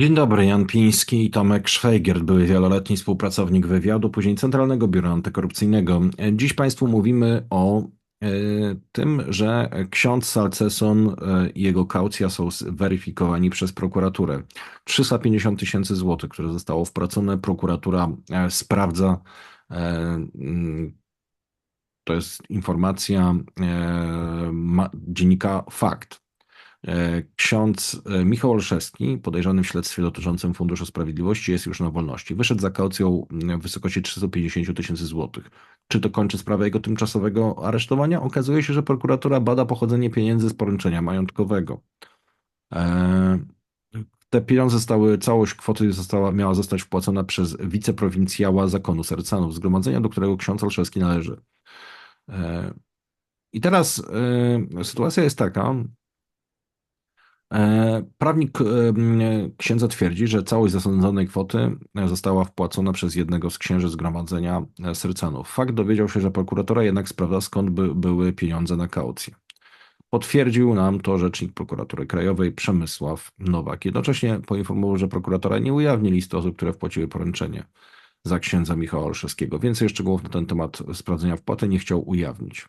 Dzień dobry, Jan Piński i Tomek Szwajgiert, były wieloletni współpracownik wywiadu, później Centralnego Biura Antykorupcyjnego. Dziś Państwu mówimy o e, tym, że ksiądz Salceson e, i jego kaucja są weryfikowani przez prokuraturę. 350 tysięcy złotych, które zostało wpłacone, prokuratura e, sprawdza. To jest informacja dziennika Fakt. E, ksiądz e, Michał Olszewski, podejrzany w śledztwie dotyczącym Funduszu Sprawiedliwości, jest już na wolności. Wyszedł za kaucją w wysokości 350 tysięcy złotych. Czy to kończy sprawę jego tymczasowego aresztowania? Okazuje się, że prokuratura bada pochodzenie pieniędzy z poręczenia majątkowego. E, te pieniądze zostały, całość kwoty została, miała zostać wpłacona przez wiceprowincjała zakonu Sercanów, zgromadzenia, do którego ksiądz Olszewski należy. I teraz sytuacja jest taka, prawnik e, księdza twierdzi, że całość zasądzonej kwoty została wpłacona przez jednego z księży zgromadzenia e, Sercanów. Fakt dowiedział się, że prokuratora jednak sprawdza skąd by, były pieniądze na kaucję. Potwierdził nam to rzecznik prokuratury krajowej Przemysław Nowak. Jednocześnie poinformował, że prokuratora nie ujawni listy osób, które wpłaciły poręczenie za księdza Michała Olszewskiego. Więcej szczegółów na ten temat sprawdzenia wpłaty nie chciał ujawnić.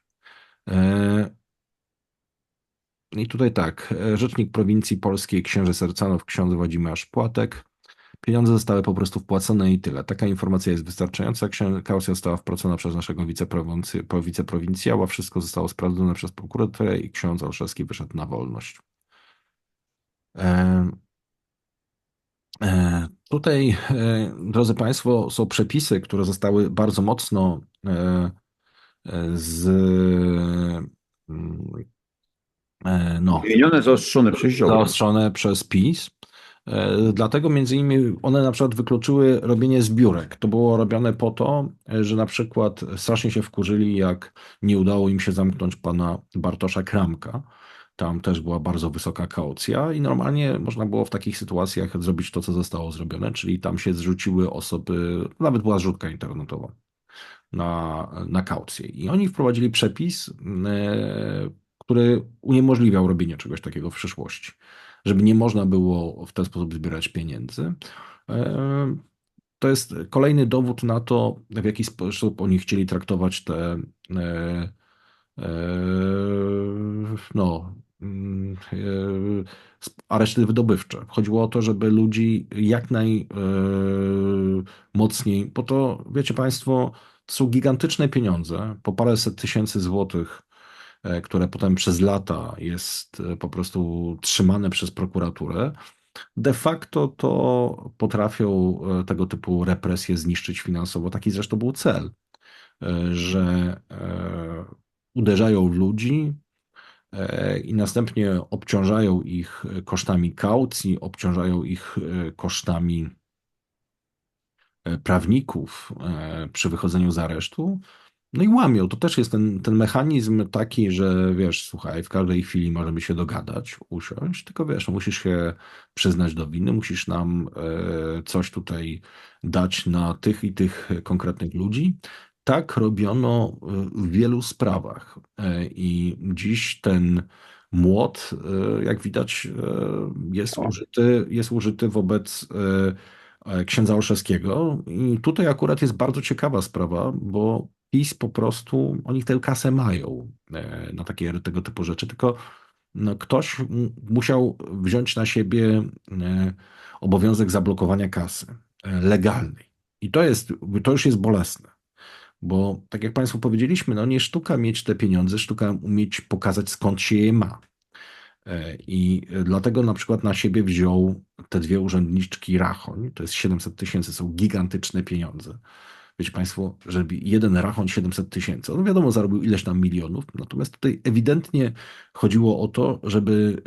I tutaj tak, e, rzecznik prowincji polskiej księży Sercanów, ksiądz Włodzimierz Płatek. Pieniądze zostały po prostu wpłacone i tyle. Taka informacja jest wystarczająca. Kaucja została wpłacona przez naszego wiceprowincjała. Wszystko zostało sprawdzone przez prokuraturę i ksiądz Olszewski wyszedł na wolność. E, e, tutaj, e, drodzy Państwo, są przepisy, które zostały bardzo mocno e, e, z mm, no, Zmienione, zaostrzone przez Ziobro. zaostrzone przez PiS. E, dlatego między innymi one na przykład wykluczyły robienie zbiórek. To było robione po to, że na przykład strasznie się wkurzyli, jak nie udało im się zamknąć pana Bartosza Kramka. Tam też była bardzo wysoka kaucja i normalnie można było w takich sytuacjach zrobić to, co zostało zrobione, czyli tam się zrzuciły osoby, nawet była zrzutka internetowa na, na kaucję. I oni wprowadzili przepis, e, który uniemożliwiał robienie czegoś takiego w przyszłości, żeby nie można było w ten sposób zbierać pieniędzy. E, to jest kolejny dowód na to, w jaki sposób oni chcieli traktować te e, e, no, areszty wydobywcze. Chodziło o to, żeby ludzi jak najmocniej, bo to wiecie Państwo, to są gigantyczne pieniądze, po paręset tysięcy złotych które potem przez lata jest e, po prostu trzymane przez prokuraturę, de facto to potrafią e, tego typu represje zniszczyć finansowo. Taki zresztą był cel, że uderzają w ludzi i następnie obciążają ich kosztami kaucji, obciążają ich kosztami prawników przy wychodzeniu z aresztu, no i łamią. To też jest ten, ten mechanizm taki, że wiesz, słuchaj, w każdej chwili możemy się dogadać, usiąść, tylko wiesz, no musisz się przyznać do winy, musisz nam e, coś tutaj dać na tych i tych konkretnych ludzi. Tak robiono e, w wielu sprawach. E, I dziś ten młot, jak widać, jest użyty, jest użyty wobec księdza Olszewskiego. I tutaj akurat jest bardzo ciekawa sprawa, bo PiS po prostu, oni tę kasę mają e, na takie tego typu rzeczy, tylko no, ktoś musiał wziąć na siebie e, obowiązek zablokowania kasy e, legalnej. I to, jest, to już jest bolesne. Bo tak jak Państwu powiedzieliśmy, no nie sztuka mieć te pieniądze, sztuka umieć pokazać skąd się je ma. I dlatego na przykład na siebie wziął te dwie urzędniczki Rachoń, to jest 700 tysięcy, są gigantyczne pieniądze wiecie Państwo, żeby jeden rachon 700 tysięcy. No wiadomo, zarobił ileś tam milionów, natomiast tutaj ewidentnie chodziło o to, żeby,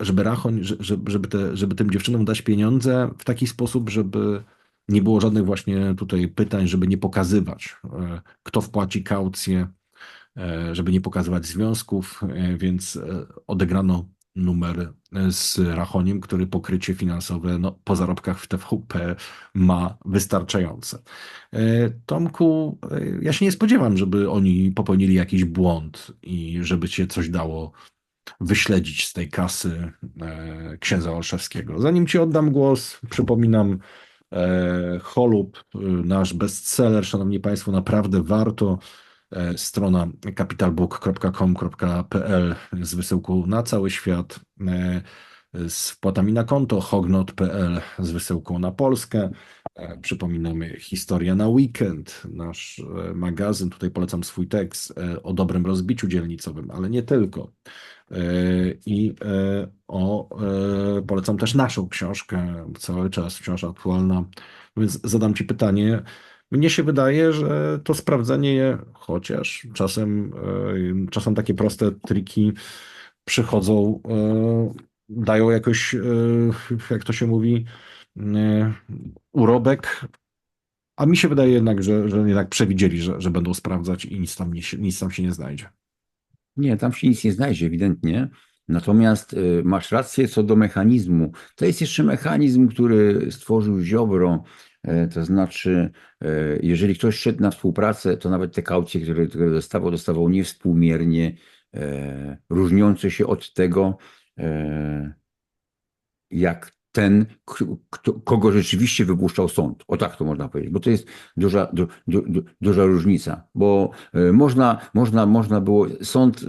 e, żeby rachoń, żeby, te, żeby tym dziewczynom dać pieniądze w taki sposób, żeby nie było żadnych właśnie tutaj pytań, żeby nie pokazywać, e, kto wpłaci kaucję, e, żeby nie pokazywać związków, więc odegrano numer z Rachoniem, który pokrycie finansowe no, po zarobkach w TVP ma wystarczające. E, Tomku, e, ja się nie spodziewam, żeby oni popełnili jakiś błąd i żeby się coś dało wyśledzić z tej kasy e, księdza Olszewskiego. Zanim ci oddam głos, przypominam, e, Holub, nasz bestseller, szanowni państwo, naprawdę warto. Strona capitalbook.com.pl z wysyłką na cały świat z wpłatami na konto hognot.pl z wysyłką na Polskę. E, przypominamy Historia na weekend, nasz e, magazyn. Tutaj polecam swój tekst e, o dobrym rozbiciu dzielnicowym, ale nie tylko. I o, polecam też naszą książkę, cały czas wciąż aktualna. Więc zadam Ci pytanie. Mnie się wydaje, że to sprawdzenie, chociaż czasem, czasem takie proste triki przychodzą dają jakoś, e, jak to się mówi, e, urobek. A mi się wydaje jednak, że, że jednak przewidzieli, że, że będą sprawdzać i nic tam, nie, nic tam się nie znajdzie. Nie, tam się nic nie znajdzie, ewidentnie. Natomiast e, masz rację co do mechanizmu. To jest jeszcze mechanizm, który stworzył Ziobro. To znaczy, jeżeli ktoś szedł na współpracę, to nawet te kaucje, które, które dostawał, dostawał niewspółmiernie, różniące się od tego, E, jak ten, kogo rzeczywiście wypuszczał sąd. O tak to można powiedzieć, bo to jest duża, du, du, duża różnica, bo e, można, można, można było, sąd e,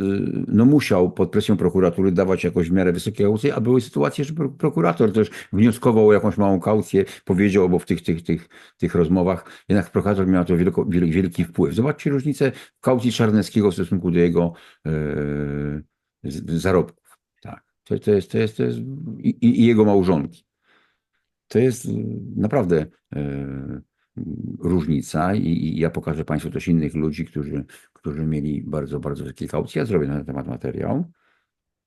no musiał pod presją prokuratury dawać jakąś w miarę wysokie kaucje, a były sytuacje, że prokurator też wnioskował o jakąś małą kaucję, powiedział, bo w tych, tych, tych, tych rozmowach jednak prokurator miał to wielko, wielki wpływ. Zobaczcie różnicę kaucji Czarneckiego w stosunku do jego zarobku. To, to, jest, to, jest, to jest i, i jego małżonki. To jest naprawdę e, różnica i, i, ja pokażę Państwu też innych ludzi, którzy, którzy mieli bardzo, bardzo wielkie kaucje. Ja zrobię na ten temat materiał.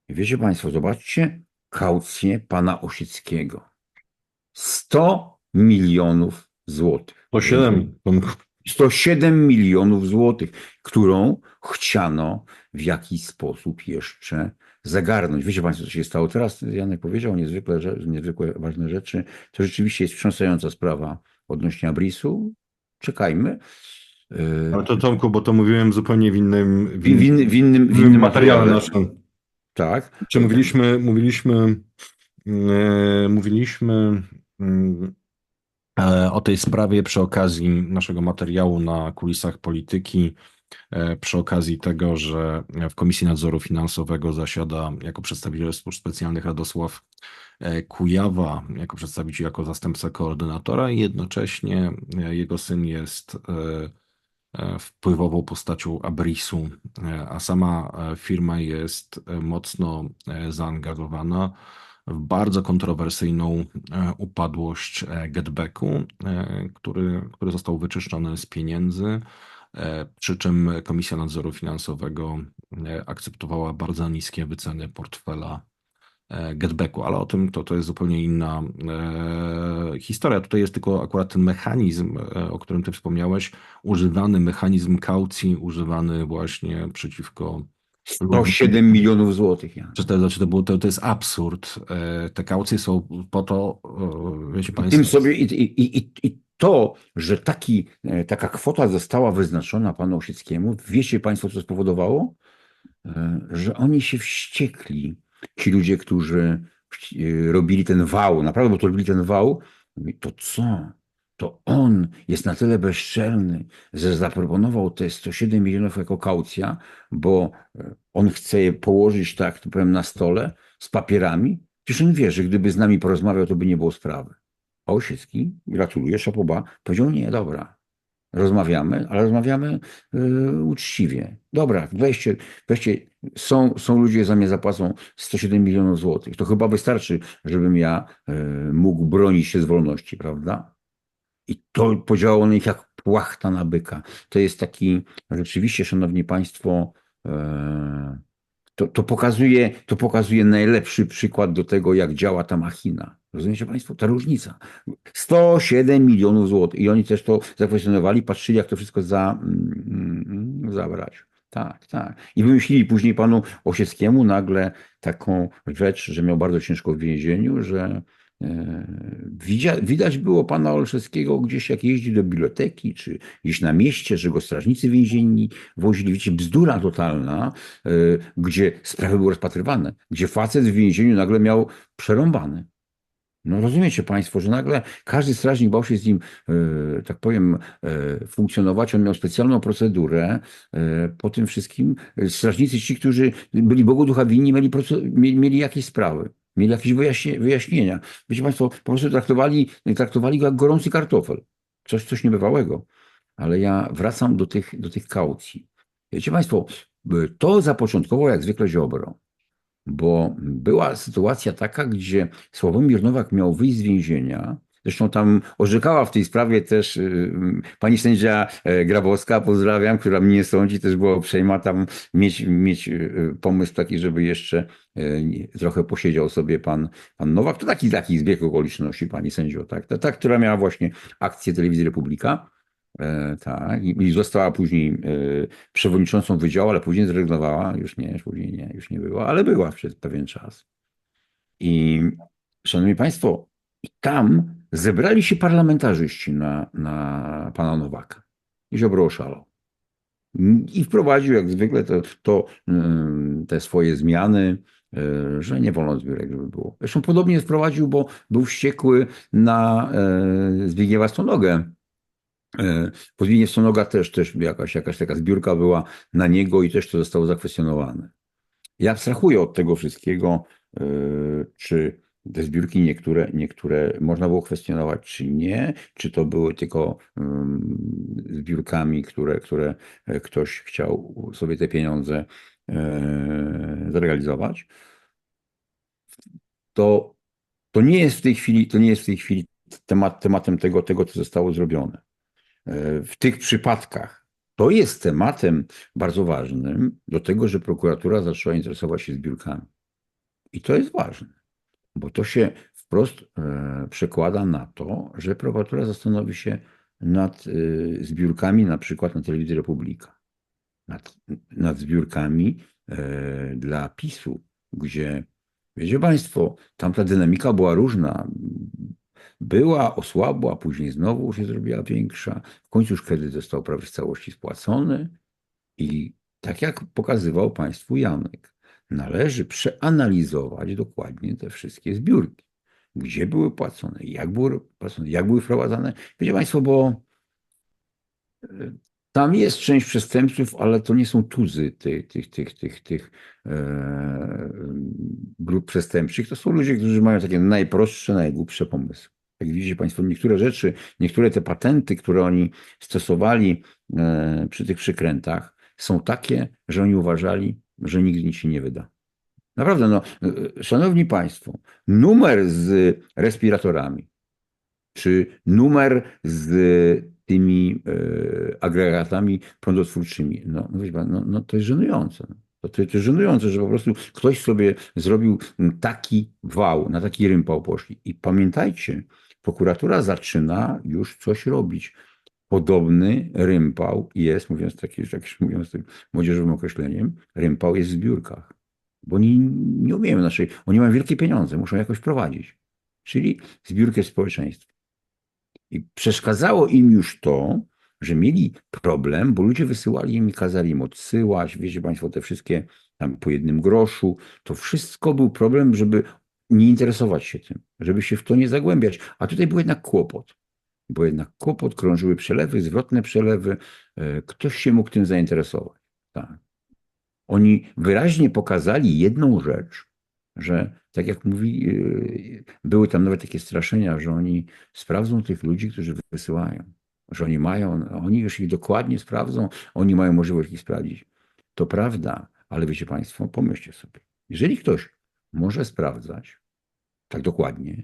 Wiecie Państwo, zobaczcie kaucję pana Osieckiego. 100 milionów złotych. 107. 107 milionów złotych, którą chciano w jakiś sposób jeszcze zagarnąć. Wiecie Państwo, co się stało teraz? Janek powiedział niezwykle, niezwykle ważne rzeczy. To rzeczywiście jest wstrząsająca sprawa odnośnie Abrisu. Czekajmy. Ale to Tomku, bo to mówiłem zupełnie w innym, w, in, w, innym, w innym, w innym materiale naszym. Tak. Czy mówiliśmy, mówiliśmy, yy, mówiliśmy yy, o tej sprawie przy okazji naszego materiału na kulisach polityki E, przy okazji tego, że w Komisji Nadzoru Finansowego zasiada jako przedstawiciel służb specjalnych Radosław e, Kujawa, jako przedstawiciel, jako zastępca koordynatora i jednocześnie e, jego syn jest wpływową postacią Abrisu, a sama firma jest mocno zaangażowana w bardzo kontrowersyjną upadłość getbacku, który, który został wyczyszczony z pieniędzy. E, przy czym Komisja Nadzoru Finansowego e, akceptowała bardzo niskie wyceny portfela e, getbacku, ale o tym to, to jest zupełnie inna historia. Tutaj jest tylko akurat ten mechanizm, o którym ty wspomniałeś, używany mechanizm kaucji, używany właśnie przeciwko 107 milionów złotych. Ja. Czy to, znaczy to, było, to, to jest absurd. Te kaucje są po to, wiecie Państwo. Tym sobie i, i, i, i to, że taki, e, taka kwota została wyznaczona panu Osieckiemu, wiecie Państwo, co spowodowało? E, że oni się wściekli. Ci ludzie, którzy e, robili ten wał, naprawdę, bo to robili ten wał, to co? To on jest na tyle bezczelny, że zaproponował te 107 milionów jako kaucja, bo on chce je położyć, tak to powiem, na stole z papierami. Przecież on wie, że gdyby z nami porozmawiał, to by nie było sprawy. A Osiecki, gratuluję, szapoba, powiedział nie, dobra, rozmawiamy, ale rozmawiamy yy, uczciwie. Dobra, weźcie, weźcie są, są ludzie, za mnie zapłacą 107 milionów złotych. To chyba wystarczy, żebym ja yy, mógł bronić się z wolności, prawda? I to podziałało na nich jak płachta na byka. To jest taki, rzeczywiście, szanowni państwo, yy, to, to, pokazuje, to pokazuje najlepszy przykład do tego, jak działa ta machina. Rozumiecie Państwo? Ta różnica. 107 milionów złotych. I oni też to zakwestionowali, patrzyli, jak to wszystko za, mm, zabrać. Tak, tak. I wymyślili później panu Osieckiemu nagle taką rzecz, że miał bardzo ciężko w więzieniu, że Widać, widać było pana Olszewskiego gdzieś jak jeździ do biblioteki, czy gdzieś na mieście, że go strażnicy więzienni wozili. Wiecie, bzdura totalna, gdzie sprawy były rozpatrywane, gdzie facet w więzieniu nagle miał przerąbane. No rozumiecie Państwo, że nagle każdy strażnik bał się z nim, e, tak powiem, e, funkcjonować. On miał specjalną procedurę. E, po tym wszystkim strażnicy, ci, którzy byli Bogu ducha winni, mieli, mieli jakieś sprawy. Mieli jakieś wyjaśnienia. Wiecie Państwo, po prostu traktowali, traktowali go jak gorący kartofel. Coś, coś niebywałego. Ale ja wracam do tych, do tych kaucji. Wiecie Państwo, to zapoczątkowo jak zwykle Ziobro bo była sytuacja taka, gdzie Sławomir Nowak miał wyjść z więzienia. Zresztą tam orzekała w tej sprawie też y, pani sędzia e, Grabowska, pozdrawiam, która mnie sądzi, też była uprzejma tam mieć, mieć y, pomysł taki, żeby jeszcze e, trochę posiedział sobie pan, pan Nowak. To taki, taki zbieg okoliczności, pani sędzio, tak? Ta, ta, która miała właśnie akcję Telewizji Republika. E, tak, i została później e, przewodniczącą wydziału, ale później zrezygnowała, już nie, już później nie, już nie była, ale była przez pewien czas. I szanowni państwo, i tam zebrali się parlamentarzyści na, na pana Nowaka. I Ziobro oszalał. I wprowadził jak zwykle to, to, te swoje zmiany, e, że nie wolno zbiórek, żeby było. Zresztą podobnie wprowadził, bo był wściekły na Zbigniewa Stonogę, po Zbigniew Sonoga też, też jakaś, jakaś taka zbiórka była na niego i też to zostało zakwestionowane. Ja abstrahuję od tego wszystkiego, czy te zbiórki niektóre, niektóre można było kwestionować, czy nie, czy to były tylko mm, zbiórkami, które, które e, ktoś chciał sobie te pieniądze zrealizować. To, to nie jest w tej chwili, to nie jest w tej chwili temat, tematem tego, tego, co zostało zrobione w tych przypadkach. To jest tematem bardzo ważnym do tego, że prokuratura zaczęła interesować się zbiórkami. I to jest ważne, bo to się wprost e, przekłada na to, że prokuratura zastanowi się nad e, zbiórkami, na przykład na Telewizji Republika, nad, nad zbiórkami e, dla PiSu, gdzie, wiecie Państwo, tamta dynamika była różna. Była, osłabła, później znowu się zrobiła większa. W końcu już kredyt został prawie w całości spłacony. I tak jak pokazywał Państwu Janek, należy przeanalizować dokładnie te wszystkie zbiórki. Gdzie były płacone, jak były płacone, jak były wprowadzane. Wiecie Państwo, bo e, tam jest część przestępców, ale to nie są tuzy tych, tych, tych, tych, tych e, grup przestępczych. To są ludzie, którzy mają takie najprostsze, najgłupsze pomysły. Jak widzicie Państwo, niektóre rzeczy, niektóre te patenty, które oni stosowali e, przy tych przykrętach, są takie, że oni uważali, że nigdy nic się nie wyda. Naprawdę, no, e, szanowni Państwo, numer z respiratorami, czy numer z tymi e, agregatami prądotwórczymi, no, no, no to jest żenujące. To, to, jest żenujące, że po prostu ktoś sobie zrobił taki wał, na taki rympał poszli. I pamiętajcie, prokuratura zaczyna już coś robić. Podobny rympał jest, mówiąc taki, jak mówiąc tym młodzieżowym określeniem, rympał jest w zbiórkach. Bo oni nie umieją naszej, oni mają wielkie pieniądze, muszą jakoś prowadzić. Czyli zbiórkę społeczeństwa. I przeszkadzało im już to, że mieli problem, bo ludzie wysyłali im i kazali im odsyłać, wiecie Państwo, te wszystkie tam po jednym groszu. To wszystko był problem, żeby nie interesować się tym, żeby się w to nie zagłębiać. A tutaj był jednak kłopot. Bo jednak kłopot, krążyły przelewy, zwrotne przelewy. E, ktoś się mógł tym zainteresować. Tak. Oni wyraźnie pokazali jedną rzecz, że tak jak mówi, e, były tam nawet takie straszenia, że oni sprawdzą tych ludzi, którzy wysyłają. Że oni mają, oni już ich dokładnie sprawdzą, oni mają możliwość ich sprawdzić. To prawda, ale wiecie Państwo, pomyślcie sobie. Jeżeli ktoś może sprawdzać tak dokładnie,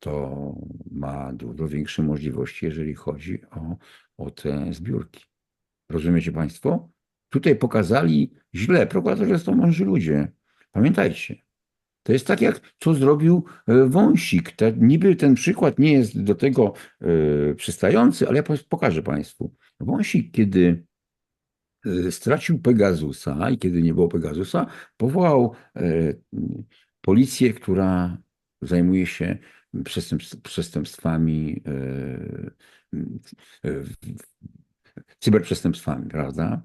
to ma dużo większe możliwości, jeżeli chodzi o, o te zbiórki. Rozumiecie Państwo? Tutaj pokazali źle. Prokuratorzy to mądrzy ludzie. Pamiętajcie, to jest tak, jak co zrobił e, Wąsik. Te, niby ten przykład nie jest do tego y, przystający, ale ja pokażę Państwu. Wąsik, kiedy Y, stracił Pegasusa i kiedy nie było Pegasusa, powołał y, policję, która zajmuje się przestępstw, przestępstwami, e, e, cyberprzestępstwami, prawda?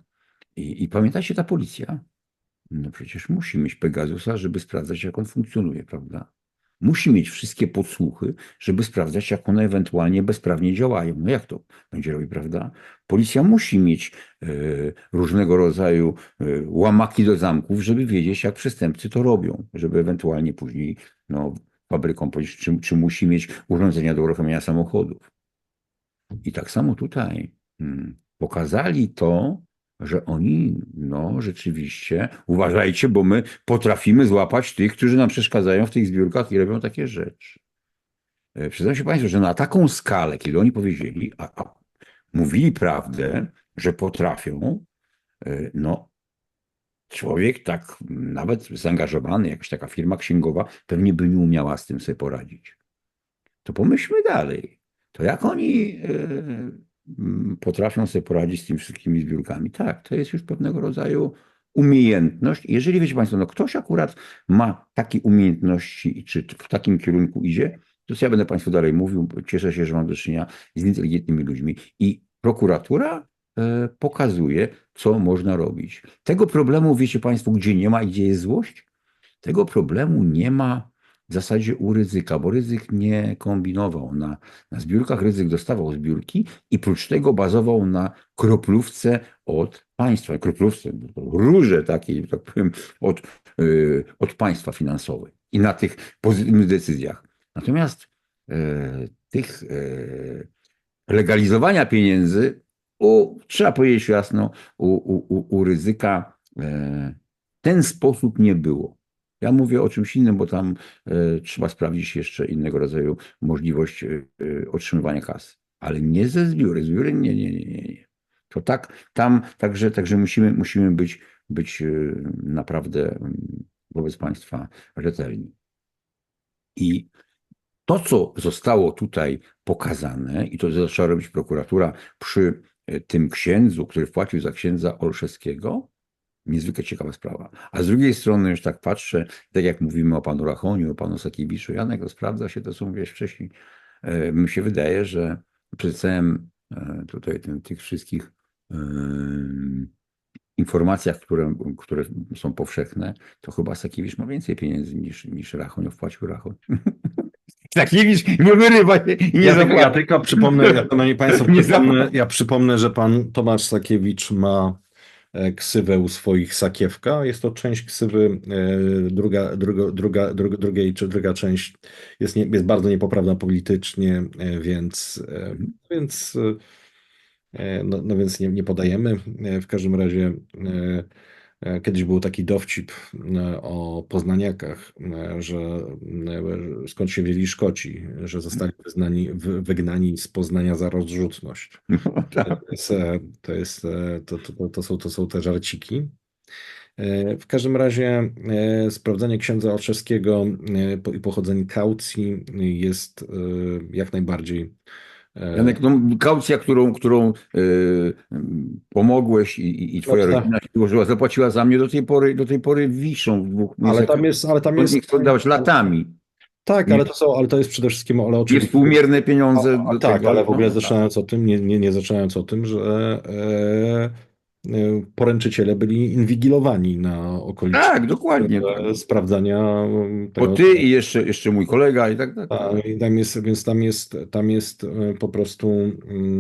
I, I pamiętajcie, ta policja, no przecież musi mieć Pegasusa, żeby sprawdzać, jak on funkcjonuje, prawda? Musi mieć wszystkie podsłuchy, żeby sprawdzać, jak one ewentualnie bezprawnie działają. No jak to będzie robić, prawda? Policja musi mieć e, różnego rodzaju e, łamaki do zamków, żeby wiedzieć, jak przestępcy to robią, żeby ewentualnie później no, fabryką powiedzieć, czy, czy musi mieć urządzenia do uruchamiania samochodów. I tak samo tutaj hmm, pokazali to, że oni, no rzeczywiście, uważajcie, bo my potrafimy złapać tych, którzy nam przeszkadzają w tych zbiórkach i robią takie rzeczy. E, przyznam się Państwu, że na taką skalę, kiedy oni powiedzieli, a, a mówili prawdę, że potrafią, e, no człowiek tak nawet zaangażowany, jakaś taka firma księgowa, pewnie by nie umiała z tym sobie poradzić. To pomyślmy dalej. To jak oni e, potrafią sobie poradzić z tymi wszystkimi zbiórkami. Tak, to jest już pewnego rodzaju umiejętność. Jeżeli wiecie Państwo, no ktoś akurat ma takie umiejętności i czy w takim kierunku idzie, to ja będę Państwu dalej mówił. Cieszę się, że mam do czynienia z inteligentnymi ludźmi. I prokuratura pokazuje, co można robić. Tego problemu, wiecie Państwo, gdzie nie ma i gdzie jest złość? Tego problemu nie ma w zasadzie u ryzyka, bo ryzyk nie kombinował na, na zbiórkach, ryzyk dostawał zbiórki i prócz tego bazował na kroplówce od państwa, kroplówce, róże takiej, tak powiem, od, yy, od państwa finansowej i na tych pozytywnych decyzjach. Natomiast yy, tych yy, legalizowania pieniędzy, u, trzeba powiedzieć jasno, u, u, u ryzyka e, ten sposób nie było. Ja mówię o czymś innym, bo tam y, trzeba sprawdzić jeszcze innego rodzaju możliwość y, otrzymywania kasy. Ale nie ze zbióry. Zbióry nie, nie, nie, nie. To tak, tam także, także musimy, musimy być, być y, naprawdę mm, wobec państwa rzetelni. I to, co zostało tutaj pokazane, i to zaczęła robić prokuratura przy tym księdzu, który wpłacił za księdza Olszewskiego, Niezwykle ciekawa sprawa. A z drugiej strony już tak patrzę, tak jak mówimy o panu Rachoniu, o panu Sakiewiczu, Janek, to sprawdza się to, co mówiłeś wcześniej. E, mi się wydaje, że przy całym e, tutaj tych wszystkich e, informacjach, które, które są powszechne, to chyba Sakiewicz ma więcej pieniędzy niż, niż Rachoń wpłacił Rachoń. Sakiewicz nie wyrywa się i nie ja, tylko, ja tylko przypomnę, ja, Państwo, przypomnę, ja przypomnę, że pan Tomasz Sakiewicz ma E, ksywę u swoich Sakiewka. Jest to część ksywy, e, druga, druga, druga, druga, drugiej, czy druga część jest, nie, jest bardzo niepoprawna politycznie, e, więc, więc, no, no więc nie, nie podajemy. W każdym razie Kiedyś był taki dowcip o poznaniakach, że skąd się wzięli Szkoci, że zostali wyznani, wygnani z Poznania za rozrzutność. No, tak. To, jest, to, jest, to, to, to, są, to są te żarciki. W każdym razie sprawdzenie księdza Olszewskiego i pochodzenie kaucji jest jak najbardziej E, Janek, no, kaucja, którą, którą yy, pomogłeś i, i, twoja no, tak. rodzina się złożyła, zapłaciła za mnie do tej pory, do tej pory wiszą w dwóch Ale tam jest, ale tam jest. dawać latami. Tak, ale to są, ale to jest przede wszystkim, ale oczywiście. Jest współmierne pieniądze. A, a, tak, tego, ale w ogóle zaczynając o tym, nie, nie, nie zaczynając o tym, że e, E, poręczyciele byli inwigilowani na okolicy. Tak, dokładnie. Sprawdzania. Tego, Bo ty i jeszcze, jeszcze mój kolega i tak dalej. Tak, tam jest, więc tam jest, tam jest e, po prostu.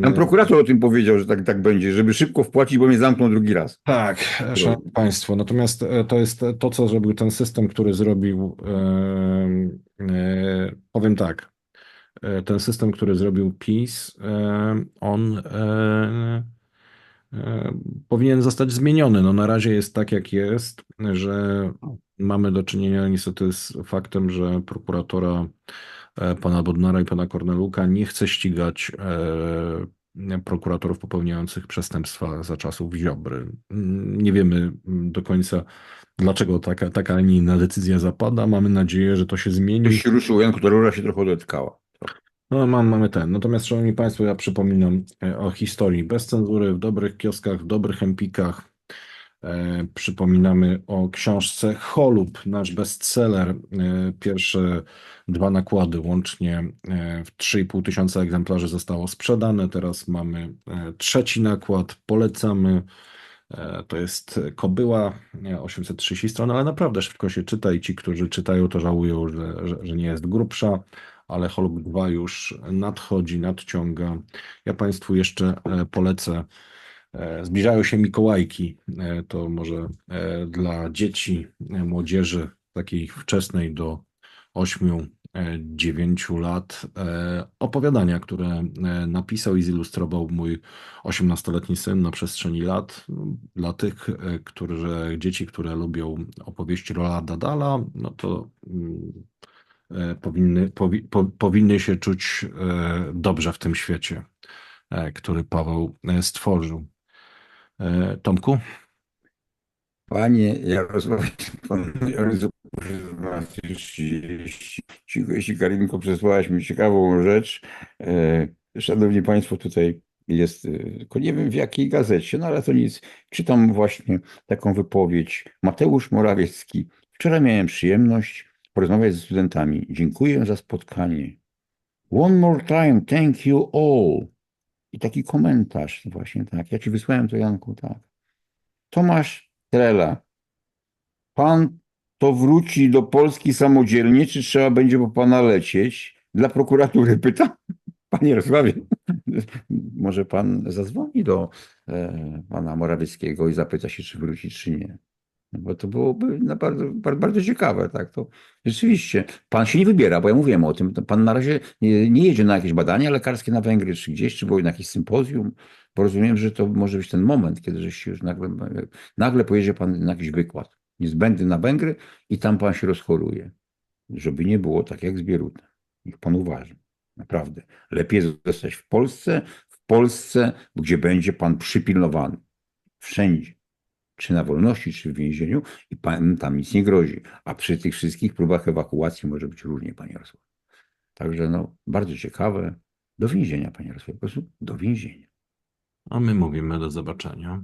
Tam prokurator o tym powiedział, że tak, tak będzie, żeby szybko wpłacić, bo mnie zamkną drugi raz. Tak, szanowni Państwo. Natomiast e, to jest to, co zrobił ten system, który zrobił. E, e, powiem tak. Ten system, który zrobił PiS, on E, powinien zostać zmieniony. No na razie jest tak, jak jest, że mamy do czynienia niestety z faktem, że prokuratora e, pana Bodnara i pana Korneluka nie chce ścigać e, prokuratorów popełniających przestępstwa za czasów Ziobry. Nie wiemy do końca, dlaczego taka, taka, a nie inna decyzja zapada. Mamy nadzieję, że to się zmieni. Ktoś się ruszył, Janku, ta rura się trochę dotkała. No, mam, mamy ten. Natomiast, Szanowni Państwo, ja przypominam e, o historii bez cenzury, w dobrych kioskach, w dobrych empikach. E, Przypominamy o książce Holub, nasz bestseller. E, Pierwsze dwa nakłady łącznie e, w 3,5 tysiąca egzemplarzy zostało sprzedane. Teraz mamy e, trzeci nakład. Polecamy. To jest Kobyła, nie, 830 stron, ale naprawdę szybko się czyta i ci, którzy czytają, to żałują, że, że, że nie jest grubsza, ale Holub 2 już nadchodzi, nadciąga. Ja Państwu jeszcze e, polecę. e, Zbliżają się Mikołajki. E, To może dla dzieci, młodzieży takiej wczesnej do 8-9 lat opowiadania, które napisał i zilustrował mój 18-letni syn na przestrzeni lat. Dla tych, którzy, dzieci, które lubią opowieści Rolanda Dala, no to mm, powinny, powi, po, powinny się czuć e, dobrze w tym świecie, e, który Paweł e, stworzył. E, Tomku? Panie Jarosławie, pan Jarosław, jeśli Karinko przesłałaś mi ciekawą rzecz. E, Szanowni Państwo, tutaj jest, e, tylko nie wiem w jakiej gazecie, no ale to nic. Czytam właśnie taką wypowiedź. Mateusz Morawiecki. Wczoraj miałem przyjemność porozmawiać ze studentami. Dziękuję za spotkanie. One more time, thank you all. I taki komentarz, właśnie tak. Ja ci wysłałem to, Janku, tak. Tomasz Trela. Pan to wróci do Polski samodzielnie, czy trzeba będzie po pana lecieć? Dla prokuratury pytam. Panie Jarosławie, może pan zadzwoni do e, pana Morawieckiego i zapyta się, czy wróci, czy nie. Bo to byłoby bardzo, bardzo, bardzo ciekawe, tak? To rzeczywiście pan się nie wybiera, bo ja mówiłem o tym. Pan na razie nie, nie jedzie na jakieś badania lekarskie na Węgry, czy gdzieś, czy było na jakieś sympozjum, bo rozumiem, że to może być ten moment, kiedy żeś już nagle, nagle pojedzie pan na jakiś wykład niezbędny na Węgry i tam pan się rozchoruje. Żeby nie było tak jak z Bierutem. Niech pan uważa. Naprawdę. Lepiej zostać w Polsce, w Polsce, gdzie będzie pan przypilnowany. Wszędzie. Czy na wolności, czy w więzieniu i pan tam nic nie grozi. A przy tych wszystkich próbach ewakuacji może być różnie, panie Jarosław. Także no, bardzo ciekawe. Do więzienia, panie Jarosław. Po prostu do więzienia. A my mówimy do zobaczenia.